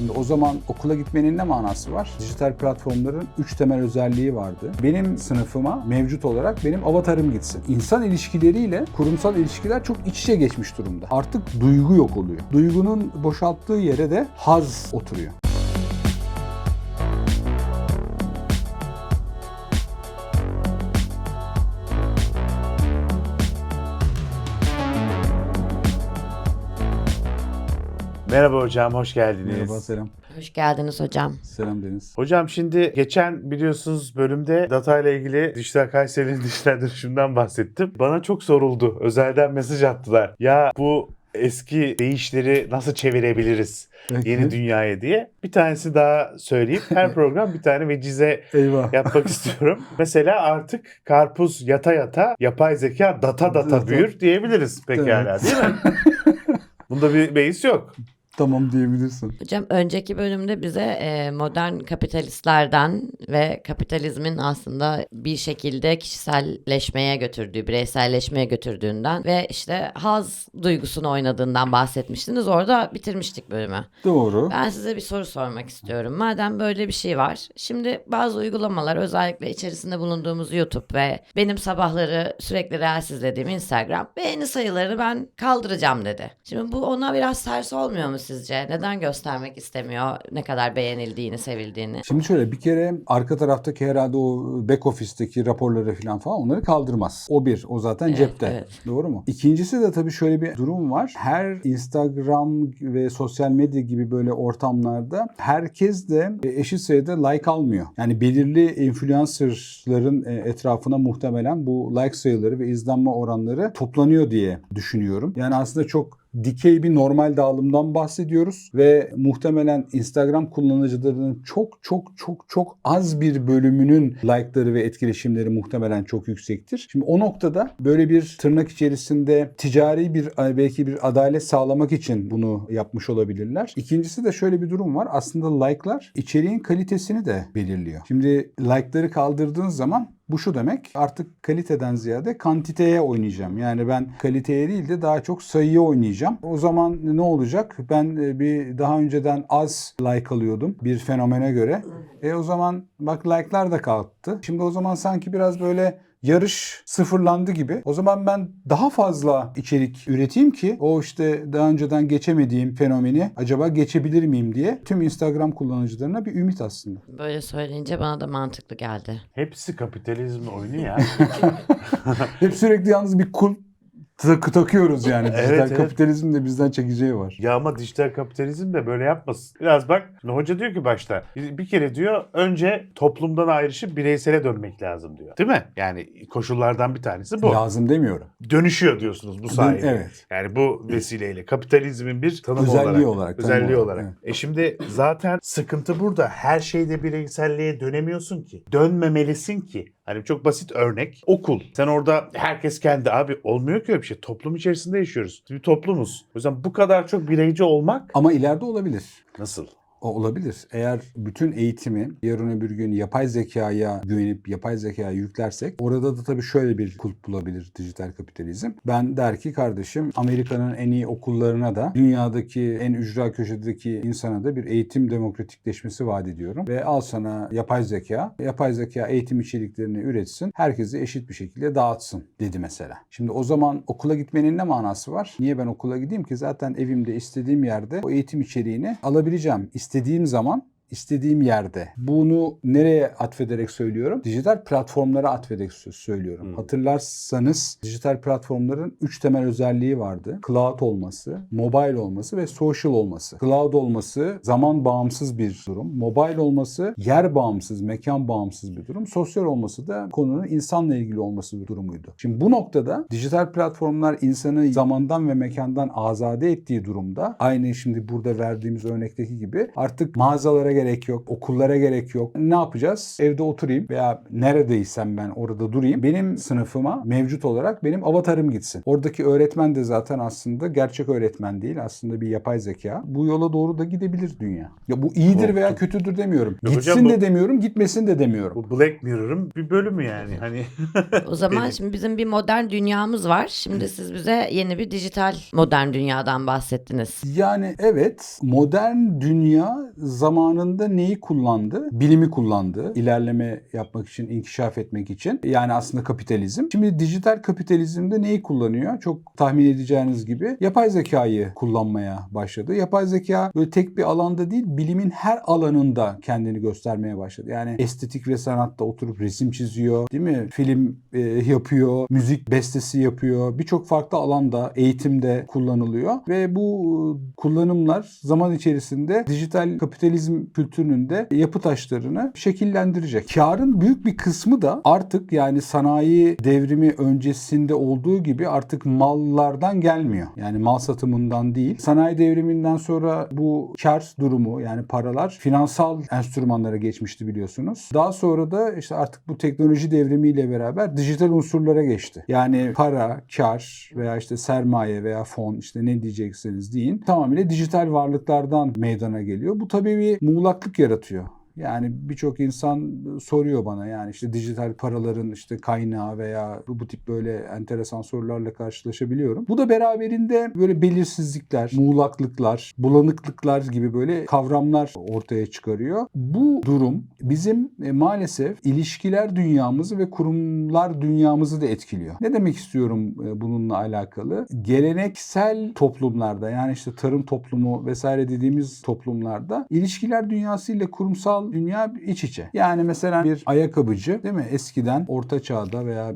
Şimdi o zaman okula gitmenin ne manası var? Dijital platformların 3 temel özelliği vardı. Benim sınıfıma mevcut olarak benim avatarım gitsin. İnsan ilişkileriyle kurumsal ilişkiler çok iç içe geçmiş durumda. Artık duygu yok oluyor. Duygunun boşalttığı yere de haz oturuyor. Merhaba hocam, hoş geldiniz. Merhaba selam. Hoş geldiniz hocam. Selam Deniz. Hocam şimdi geçen biliyorsunuz bölümde data ile ilgili dijital Kayseri'nin dijital dönüşümden bahsettim. Bana çok soruldu. Özelden mesaj attılar. Ya bu eski değişleri nasıl çevirebiliriz Peki. yeni dünyaya diye. Bir tanesi daha söyleyeyim. Her program bir tane vecize Eyvah. yapmak istiyorum. Mesela artık karpuz yata yata yapay zeka data data Data. büyür diyebiliriz pekala Evet. değil mi? Bunda bir beis yok. Tamam diyebilirsin. Hocam önceki bölümde bize e, modern kapitalistlerden ve kapitalizmin aslında bir şekilde kişiselleşmeye götürdüğü, bireyselleşmeye götürdüğünden ve işte haz duygusunu oynadığından bahsetmiştiniz. Orada bitirmiştik bölümü. Doğru. Ben size bir soru sormak istiyorum. Madem böyle bir şey var. Şimdi bazı uygulamalar özellikle içerisinde bulunduğumuz YouTube ve benim sabahları sürekli reels izlediğim Instagram beğeni sayılarını ben kaldıracağım dedi. Şimdi bu ona biraz ters olmuyor mu sizce? Neden göstermek istemiyor ne kadar beğenildiğini, sevildiğini? Şimdi şöyle bir kere arka taraftaki herhalde o back office'teki raporları falan falan onları kaldırmaz. O bir. O zaten Evet, cepte. evet. Doğru mu? İkincisi de tabii şöyle bir durum var. Her Instagram ve sosyal medya gibi böyle ortamlarda herkes de eşit sayıda like almıyor. Yani belirli influencerların e, etrafına muhtemelen bu like sayıları ve izlenme oranları toplanıyor diye düşünüyorum. Yani aslında çok dikey bir normal dağılımdan bahsediyoruz ve muhtemelen Instagram kullanıcılarının çok çok çok çok az bir bölümünün like'ları ve etkileşimleri muhtemelen çok yüksektir. Şimdi o noktada böyle bir tırnak içerisinde ticari bir belki bir adalet sağlamak için bunu yapmış olabilirler. İkincisi de şöyle bir durum var. Aslında like'lar içeriğin kalitesini de belirliyor. Şimdi like'ları kaldırdığın zaman bu şu demek artık kaliteden ziyade kantiteye oynayacağım. Yani ben kaliteye değil de daha çok sayıya oynayacağım. O zaman ne olacak? Ben e, bir daha önceden az like alıyordum bir fenomene göre. E o zaman bak like'lar da kalktı. Şimdi o zaman sanki biraz böyle yarış sıfırlandı gibi. O zaman ben daha fazla içerik üreteyim ki o işte daha önceden geçemediğim fenomeni acaba geçebilir miyim diye tüm Instagram kullanıcılarına bir ümit aslında. Böyle söyleyince bana da mantıklı geldi. Hepsi kapitalizmin oyunu ya. Hep sürekli yalnız bir kul takı takıyoruz yani. Dijital Evet, evet. kapitalizmin de bizden çekeceği var. Ya ama dijital kapitalizm de böyle yapmasın. Biraz bak şimdi hoca diyor ki başta bir kere diyor önce toplumdan ayrışıp bireysele dönmek lazım diyor. Değil mi? Yani koşullardan bir tanesi bu. Lazım demiyorum. Dönüşüyor diyorsunuz bu sayede. Evet. Yani bu vesileyle kapitalizmin bir tanımı Özelliği olarak. olarak, Özelliği olarak, olarak. E şimdi zaten sıkıntı burada. Her şeyde bireyselliğe dönemiyorsun ki. Dönmemelisin ki. Hani çok basit örnek. Okul. Sen orada herkes kendi abi olmuyor ki öyle bir şey. Toplum içerisinde yaşıyoruz. Bir toplumuz. O yüzden bu kadar çok bireyci olmak Ama ileride olabilir. nasıl? O olabilir. Eğer bütün eğitimi yarın öbür gün yapay zekaya güvenip yapay zekaya yüklersek orada da tabii şöyle bir kulp bulabilir dijital kapitalizm. Ben der ki kardeşim Amerika'nın en iyi okullarına da dünyadaki en ücra köşedeki insana da bir eğitim demokratikleşmesi vaat ediyorum. Ve al sana yapay zeka. Yapay zeka eğitim içeriklerini üretsin. Herkese eşit bir şekilde dağıtsın dedi mesela. Şimdi o zaman okula gitmenin ne manası var? Niye ben okula gideyim ki? Zaten evimde istediğim yerde o eğitim içeriğini alabileceğim. İstediğim zaman istediğim yerde. Bunu nereye atfederek söylüyorum? Dijital platformlara atfederek sö- söylüyorum. Hmm. Hatırlarsanız dijital platformların 3 temel özelliği vardı. Cloud olması, mobile olması ve social olması. Cloud olması zaman bağımsız bir durum. Mobile olması yer bağımsız, mekan bağımsız bir durum. Sosyal olması da konunun insanla ilgili olması bir durumuydu. Şimdi bu noktada dijital platformlar insanı zamandan ve mekandan azade ettiği durumda aynı şimdi burada verdiğimiz örnekteki gibi artık mağazalara gerek yok. Okullara gerek yok. Ne yapacağız? Evde oturayım veya neredeysem ben orada durayım. Benim sınıfıma mevcut olarak benim avatarım gitsin. Oradaki öğretmen de zaten aslında gerçek öğretmen değil. Aslında bir yapay zeka. Bu yola doğru da gidebilir dünya. Ya bu iyidir veya kötüdür demiyorum. Gitsin hocam bu- de demiyorum, gitmesin de demiyorum. Bu Black Mirror'ın bir bölümü yani. Hani O zaman Benim. şimdi bizim bir modern dünyamız var. Şimdi siz bize yeni bir dijital modern dünyadan bahsettiniz. Yani evet modern dünya zamanında neyi kullandı? Bilimi kullandı. İlerleme yapmak için, inkişaf etmek için. Yani aslında kapitalizm. Şimdi dijital kapitalizmde neyi kullanıyor? Çok tahmin edeceğiniz gibi yapay zekayı kullanmaya başladı. Yapay zeka böyle tek bir alanda değil, bilimin her alanında kendini göstermeye başladı. Yani estetik ve sanatta oturup resim çiziyor, değil mi? Film e, yapıyor, müzik bestesi yapıyor. Birçok farklı alanda, eğitimde kullanılıyor ve bu e, kullanımlar zaman içerisinde dijital kapitalizm kültürünün de yapı taşlarını şekillendirecek. Karın büyük bir kısmı da artık yani sanayi devrimi öncesinde olduğu gibi artık mallardan gelmiyor. Yani mal satımından değil. Sanayi devriminden sonra bu kar durumu yani paralar finansal enstrümanlara geçmişti biliyorsunuz. Daha sonra da işte artık bu teknoloji devrimiyle beraber dijital unsurlara geçti. Yani para, kar veya işte sermaye veya fon işte ne diyecekseniz deyin tamamıyla dijital varlıklardan meydana geliyor. Bu tabii bir muğlaklık yaratıyor. Yani birçok insan soruyor bana yani işte dijital paraların işte kaynağı veya bu, bu tip böyle enteresan sorularla karşılaşabiliyorum. Bu da beraberinde böyle belirsizlikler, muğlaklıklar, bulanıklıklar gibi böyle kavramlar ortaya çıkarıyor. Bu durum bizim e, maalesef ilişkiler dünyamızı ve kurumlar dünyamızı da etkiliyor. Ne demek istiyorum e, bununla alakalı? Geleneksel toplumlarda yani işte tarım toplumu vesaire dediğimiz toplumlarda ilişkiler dünyası ile kurumsal dünya iç içe. Yani mesela bir ayakkabıcı değil mi? Eskiden orta çağda veya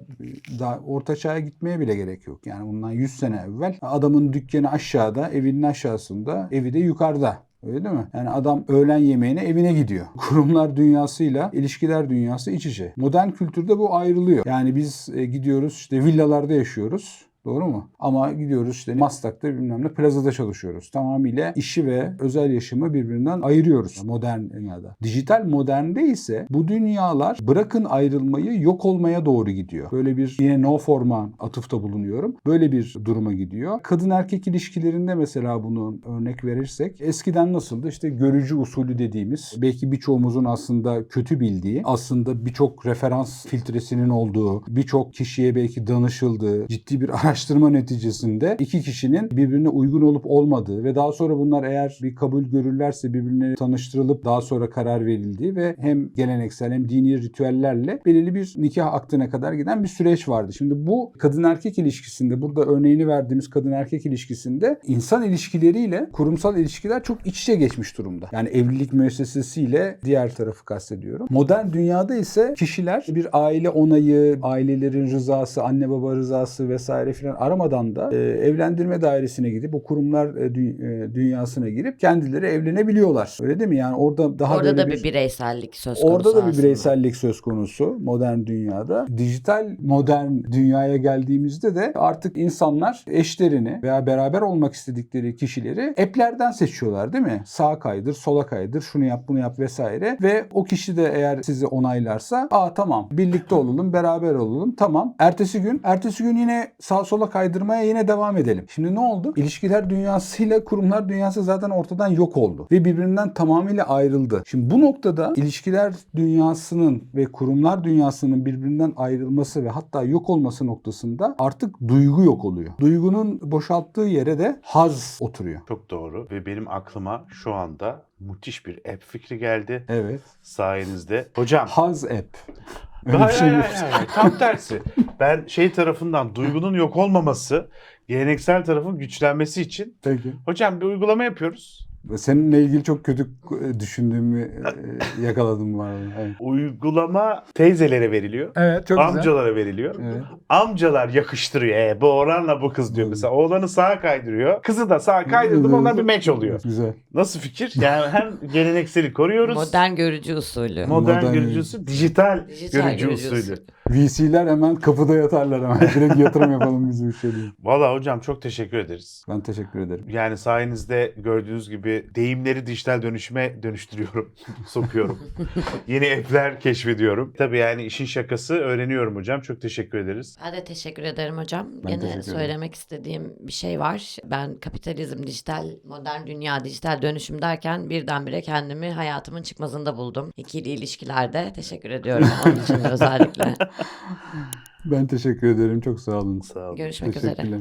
daha orta çağa gitmeye bile gerek yok. Yani bundan 100 sene evvel adamın dükkanı aşağıda, evinin aşağısında, evi de yukarıda. Öyle değil mi? Yani adam öğlen yemeğine evine gidiyor. Kurumlar dünyasıyla ilişkiler dünyası iç içe. Modern kültürde bu ayrılıyor. Yani biz e, gidiyoruz işte villalarda yaşıyoruz. Doğru mu? Ama gidiyoruz işte Maslak'ta bilmem ne plazada çalışıyoruz. Tamamıyla işi ve özel yaşamı birbirinden ayırıyoruz modern dünyada. Dijital modernde ise bu dünyalar bırakın ayrılmayı yok olmaya doğru gidiyor. Böyle bir yine no forma atıfta bulunuyorum. Böyle bir duruma gidiyor. Kadın erkek ilişkilerinde mesela bunu örnek verirsek eskiden nasıldı? İşte görücü usulü dediğimiz belki birçoğumuzun aslında kötü bildiği aslında birçok referans filtresinin olduğu birçok kişiye belki danışıldığı ciddi bir araştırma neticesinde iki kişinin birbirine uygun olup olmadığı ve daha sonra bunlar eğer bir kabul görürlerse birbirine tanıştırılıp daha sonra karar verildiği ve hem geleneksel hem dini ritüellerle belirli bir nikah aktına kadar giden bir süreç vardı. Şimdi bu kadın erkek ilişkisinde burada örneğini verdiğimiz kadın erkek ilişkisinde insan ilişkileriyle kurumsal ilişkiler çok iç içe geçmiş durumda. Yani evlilik müessesesiyle diğer tarafı kastediyorum. Modern dünyada ise kişiler bir aile onayı, ailelerin rızası, anne baba rızası vesaire filan aramadan da e, evlendirme dairesine gidip o kurumlar e, dü- e, dünyasına girip kendileri evlenebiliyorlar. Öyle değil mi? Yani orada daha Orada da bir bireysellik söz konusu Orada da bir bireysellik söz konusu modern dünyada. Dijital modern dünyaya geldiğimizde de artık insanlar eşlerini veya beraber olmak istedikleri kişileri app'lerden seçiyorlar değil mi? Sağa kaydır, sola kaydır, şunu yap, bunu yap vesaire. Ve o kişi de eğer sizi onaylarsa, aa tamam birlikte olalım, beraber olalım. Tamam. Ertesi gün, ertesi gün yine sağ sola kaydırmaya yine devam edelim. Şimdi ne oldu? İlişkiler dünyasıyla kurumlar dünyası zaten ortadan yok oldu. Ve birbirinden tamamıyla ayrıldı. Şimdi bu noktada ilişkiler dünyasının ve kurumlar dünyasının birbirinden ayrılması ve hatta yok olması noktasında artık duygu yok oluyor. Duygunun boşalttığı yere de haz oturuyor. çok doğru ve benim aklıma şu anda müthiş bir app fikri geldi Evet. sayenizde. Hocam Haz app. Öyle bir Hayır, şey hayır, yok. hayır, hayır. Tam tersi. Ben şey tarafından duygunun yok olmaması, geleneksel tarafın güçlenmesi için Peki. hocam bir uygulama yapıyoruz. Seninle ilgili çok kötü düşündüğümü e, yakaladım var. Evet. Uygulama teyzelere veriliyor. Evet çok amcalara veriliyor. Evet. Amcalar yakıştırıyor. E, bu oğlanla bu kız diyor mesela. Oğlanı sağa kaydırıyor. Kızı da sağa kaydırdım onlar bir match oluyor. Güzel. Nasıl fikir? Yani hem gelenekseli koruyoruz. Modern görücü usulü. modern Modern görücüsü, dijital, Dijital görücü görücü usulü. usulü. VC'ler hemen kapıda yatarlar hemen. Direkt yatırım yapalım biz bir şey değil. Valla hocam çok teşekkür ederiz. Ben teşekkür ederim. Yani sayenizde gördüğünüz gibi deyimleri dijital dönüşüme dönüştürüyorum, sokuyorum. Yeni app'ler keşfediyorum. Tabii yani işin şakası öğreniyorum hocam. Çok teşekkür ederiz. Ben de teşekkür ederim hocam. Ben ederim. söylemek istediğim bir şey var. Ben kapitalizm, dijital, modern dünya, dijital dönüşüm derken birdenbire kendimi hayatımın çıkmazında buldum. İkili ilişkilerde. Teşekkür ediyorum onun için özellikle. Ben teşekkür ederim. Çok sağ olun. Sağ olun. Görüşmek üzere.